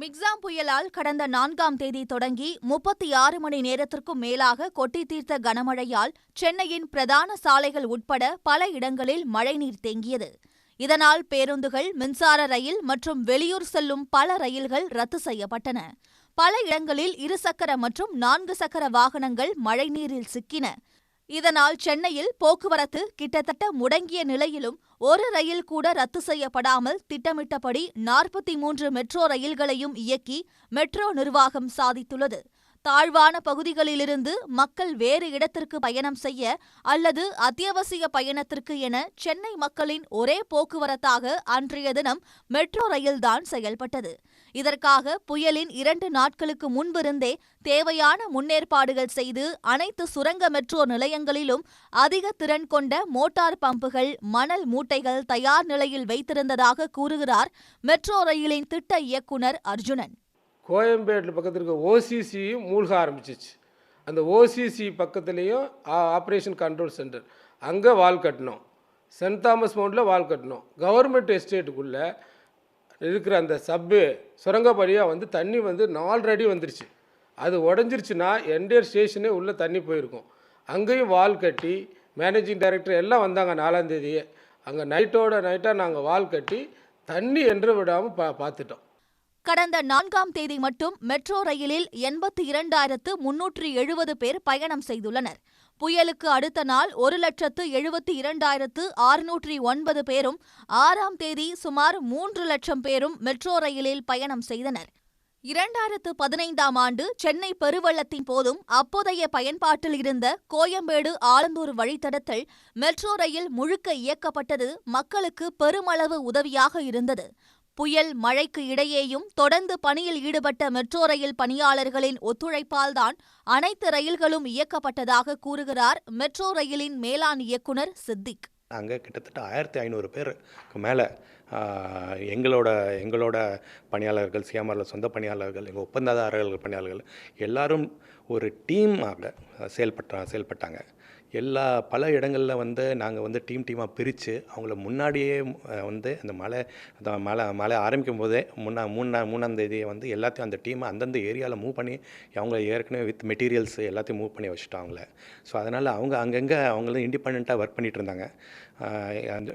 மிக்ஸாம் புயலால் கடந்த நான்காம் தேதி தொடங்கி முப்பத்தி ஆறு மணி நேரத்திற்கும் மேலாக கொட்டி தீர்த்த கனமழையால் சென்னையின் பிரதான சாலைகள் உட்பட பல இடங்களில் மழைநீர் தேங்கியது. இதனால் பேருந்துகள் மின்சார ரயில் மற்றும் வெளியூர் செல்லும் பல ரயில்கள் ரத்து செய்யப்பட்டன. பல இடங்களில் இருசக்கர மற்றும் நான்கு சக்கர வாகனங்கள் மழைநீரில் சிக்கின. இதனால் சென்னையில் போக்குவரத்து கிட்டத்தட்ட முடங்கிய நிலையிலும் ஒரு ரயில் கூட ரத்து செய்யப்படாமல் திட்டமிட்டபடி நாற்பத்தி மூன்று மெட்ரோ ரயில்களையும் இயக்கி மெட்ரோ நிர்வாகம் சாதித்துள்ளது. தாழ்வான பகுதிகளிலிருந்து மக்கள் வேறு இடத்திற்கு பயணம் செய்ய அல்லது அத்தியாவசிய பயணத்திற்கு என சென்னை மக்களின் ஒரே போக்குவரத்தாக அன்றைய தினம் மெட்ரோ ரயில்தான் செயல்பட்டது. இதற்காக புயலின் இரண்டு நாட்களுக்கு முன்பிருந்தே தேவையான முன்னேற்பாடுகள் செய்து அனைத்து சுரங்க மெட்ரோ நிலையங்களிலும் அதிக திறன் கொண்ட மோட்டார் பம்புகள் மணல் மூட்டைகள் தயார் நிலையில் வைத்திருந்ததாக கூறுகிறார் மெட்ரோ ரயிலின் திட்ட இயக்குனர் அர்ஜுனன். கோயம்பேட்டில் பக்கத்தில் இருக்க ஓசிசியும் மூழ்க ஆரம்பிச்சிச்சு. அந்த ஓசிசி பக்கத்துலேயும் ஆப்ரேஷன் கண்ட்ரோல் சென்டர். அங்கே வால் கட்டினோம். சென்ட் தாமஸ் மவுண்டில் வால் கட்டினோம். கவர்மெண்ட் எஸ்டேட்டுக்குள்ளே இருக்கிற அந்த சப்பு சுரங்கப்படியாக வந்து தண்ணி வந்து நாலரை அடி வந்துருச்சு. அது உடஞ்சிருச்சுன்னா என்டையர் ஸ்டேஷனே உள்ளே தண்ணி போயிருக்கும். அங்கேயும் வால் கட்டி மேனேஜிங் டைரக்டர் எல்லாம் வந்தாங்க நாலாந்தேதியே அங்கே நைட்டோட நைட்டாக நாங்கள் வால் கட்டி தண்ணி என்று விடாமல் பா பார்த்துட்டோம். கடந்த நான்காம் தேதி மட்டும் மெட்ரோ ரயிலில் எண்பத்தி இரண்டாயிரத்து முன்னூற்றி எழுபது பேர் பயணம் செய்துள்ளனர். புயலுக்கு அடுத்த நாள் ஒரு லட்சத்து எழுபத்தி இரண்டாயிரத்து அறுநூற்றி ஒன்பது பேரும் ஆறாம் தேதி சுமார் மூன்று லட்சம் பேரும் மெட்ரோ ரயிலில் பயணம் செய்தனர். இரண்டாயிரத்து பதினைந்தாம் ஆண்டு சென்னை பெருவெள்ளத்தின் போதும் அப்போதைய பயன்பாட்டில் இருந்த கோயம்பேடு ஆலந்தூர் வழித்தடத்தில் மெட்ரோ ரயில் முழுக்க இயக்கப்பட்டது மக்களுக்கு பெருமளவு உதவியாக இருந்தது. புயல் மழைக்கு இடையேயும் தொடர்ந்து பணியில் ஈடுபட்ட மெட்ரோ ரயில் பணியாளர்களின் ஒத்துழைப்பால்தான் அனைத்து ரயில்களும் இயக்கப்பட்டதாக கூறுகிறார் மெட்ரோ ரயிலின் மேலாண் இயக்குனர் சித்திக். அங்கே கிட்டத்தட்ட ஆயிரத்தி ஐநூறு பேருக்கு மேலே எங்களோட எங்களோட பணியாளர்கள் சிஎம்ஆரில் சொந்த பணியாளர்கள் எங்கள் ஒப்பந்ததாரர்கள் பணியாளர்கள் எல்லாரும் ஒரு டீமாக செயல்பட்ட செயல்பட்டாங்க. எல்லா பல இடங்களில் வந்து நாங்கள் வந்து டீம் டீமாக பிரித்து அவங்கள முன்னாடியே வந்து அந்த மழை அந்த மழை மழை ஆரம்பிக்கும் போதே முன்னா மூணா மூணாம் தேதியை வந்து எல்லாத்தையும் அந்த டீமை அந்தந்த ஏரியாவில் மூவ் பண்ணி அவங்க ஏற்கனவே வித் மெட்டீரியல்ஸ் எல்லாத்தையும் மூவ் பண்ணி வச்சுட்டோம் அவங்கள. ஸோ அதனால் அவங்க அங்கங்கே அவங்களும் இண்டிபெண்ட்டாக ஒர்க் பண்ணிகிட்டு இருந்தாங்க.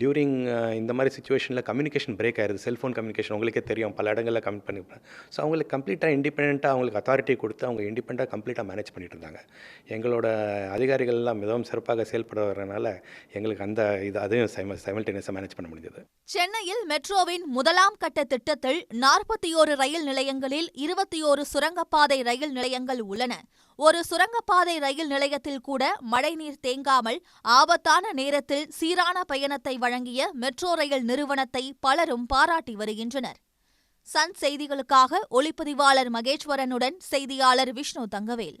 டியூரிங் இந்த மாதிரி சுச்சுவேஷனில் கம்யூனிகேஷன் பிரேக் ஆயிருது. செல்ஃபோன் கம்யூனிகேஷன் உங்களுக்கே தெரியும். பல இடங்களில் கம்மி பண்ணி ஸோ அவங்களுக்கு கம்ப்ளீட்டாக இண்டிபெண்ட்டாக அவங்களுக்கு அத்தாரிட்டி கொடுத்து அவங்க இண்டிபெண்ட்டாக கம்ப்ளீட்டாக மேனேஜ் பண்ணிட்டு இருந்தாங்க. எங்களோட அதிகாரிகள் எல்லாம் மிகவும் சிறப்பாக செயல்படுறதுனால எங்களுக்கு அந்த இது அதையும் சைமல்டேனியஸாக மேனேஜ் பண்ண முடிஞ்சது. சென்னையில் மெட்ரோவின் முதலாம் கட்ட திட்டத்தில் நாற்பத்தி ஓரு ரயில் நிலையங்களில் இருபத்தி ஓரு சுரங்கப்பாதை ரயில் நிலையங்கள் உள்ளன. ஒரு சுரங்கப்பாதை ரயில் நிலையத்தில் கூட மழைநீர் தேங்காமல் ஆபத்தான நேரத்தில் சீரான பயணத்தை வழங்கிய மெட்ரோ ரயில் நிறுவனத்தை பலரும் பாராட்டி வருகின்றனர். சன் செய்திகளுக்காக ஒளிப்பதிவாளர் மகேஸ்வரனுடன் செய்தியாளர் விஷ்ணு தங்கவேல்.